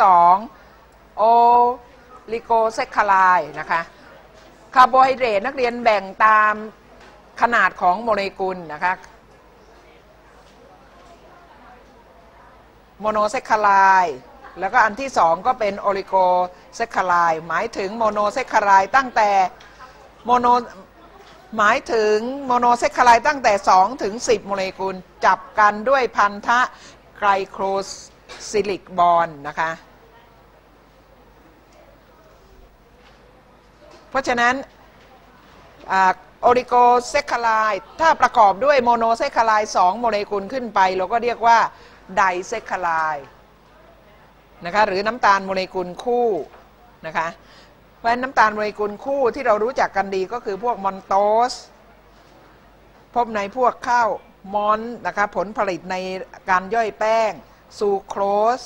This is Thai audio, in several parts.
2 โอลิโกเซคคาไลนะคะคาร์โบไฮเดรตนักเรียนแบ่งตามขนาดของโมเลกุลนะคะโมโนเซคคาไลแล้วก็อันที่สองก็เป็นโอลิโกเซคคาไลหมายถึงโมโนเซคคาไลตั้งแต่โมโนหมายถึงโมโนเซคคาไลตั้งแต่ 2 ถึง 10 โมเลกุล จับกันด้วยพันธะไกลโคร ซิลิกบอนนะคะ เพราะฉะนั้นโอริโกเซคคาไลถ้าประกอบด้วยโมโนเซคคาไล2โมเลกุลขึ้นไป เราก็เรียกว่าไดเซคคาไลนะคะหรือน้ำตาลโมเลกุลคู่นะคะเพราะฉะนั้นน้ำตาลโมเลกุลคู่ที่เรารู้จักกันดีก็คือพวกมอนโตส พบในพวกข้าวมอนนะคะผลผลิตในการย่อยแป้ง ซูโครส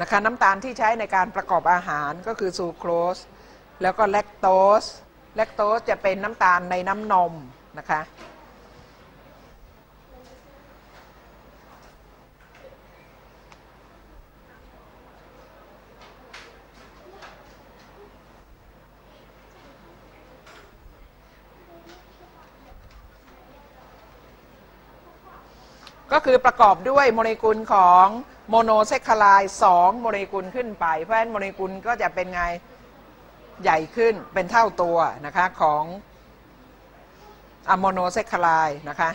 นะคะน้ำตาลที่ใช้ในการประกอบอาหารก็คือซูโครสแล้วก็แลคโตสแลคโตสจะเป็นน้ำตาลในน้ำนมนะคะ ก็คือประกอบด้วยโมเลกุลของโมโนเซคคาไล2โมเลกุลขึ้นไป เพราะฉะนั้นโมเลกุลก็จะเป็นไงใหญ่ขึ้นเป็นเท่าตัวนะคะของอะโมโนเซคคาไลนะคะ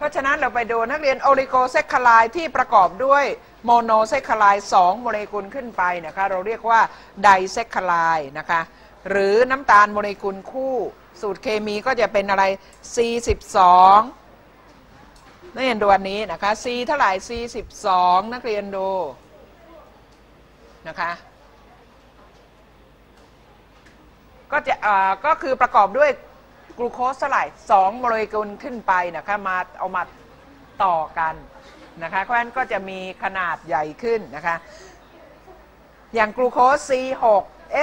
เพราะฉะนั้นเราไปดูนักเรียนโอลิโกเซคคาไลที่ประกอบด้วยโมโนเซคคาไล2โมเลกุลขึ้นไปนะคะเราเรียกว่าไดเซคคาไลนะคะหรือน้ำตาลโมเลกุลคู่สูตรเคมีก็จะเป็นอะไร C12 นักเรียนดูอันนี้นะคะ C เท่าไหร่ C12 นักเรียนดูนะคะก็จะก็คือประกอบด้วย กลูโคสเท่าไหร่2โมเลกุลขึ้นไปนะคะมาเอามาต่อกันนะคะเพราะฉะนั้นก็จะมีขนาดใหญ่ขึ้นนะคะ อย่างกลูโคส C6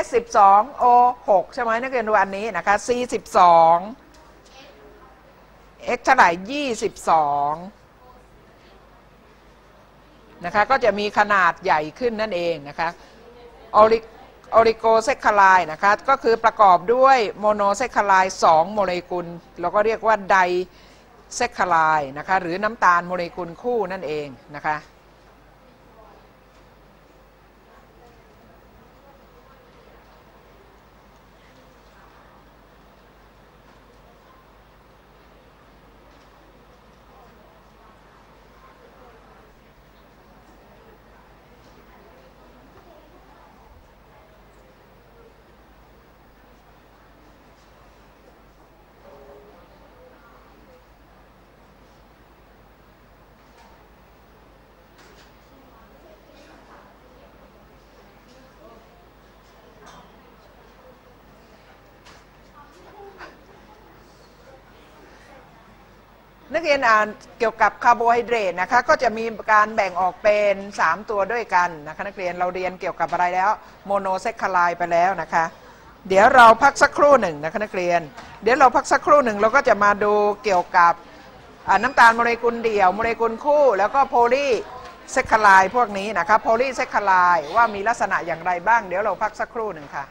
S12 O6 ใช่ไหมนักเรียนดูอันนี้นะคะ C12 X เท่าไหร่22นะคะก็จะมีขนาดใหญ่ขึ้นนั่นเองนะคะออริ โอริโกเซคคายนะคะก็คือประกอบด้วยโมโนเซคคาไล2โมเลกุลเราก็เรียกว่าไดเซคคายนะคะหรือน้ำตาลโมเลกุลคู่นั่นเองนะคะ นักเรียนอ่านเกี่ยวกับคาร์โบไฮเดรตนะคะก็จะมีการแบ่งออกเป็น 3 ตัวด้วยกันนะคะนักเรียนเราเรียนเกี่ยวกับอะไรแล้วโมโนเซคคาไลไปแล้วนะคะ เดี๋ยวเราพักสักครู่หนึ่งนะคะนักเรียน เดี๋ยวเราพักสักครู่หนึ่งเราก็จะมาดูเกี่ยวกับน้ำตาลโมเลกุลเดี่ยวโมเลกุลคู่ แล้วก็โพลีเซคคาไลพวกนี้นะคะโพลีเซคคาไลว่ามีลักษณะอย่างไรบ้าง เดี๋ยวเราพักสักครู่หนึ่งค่ะ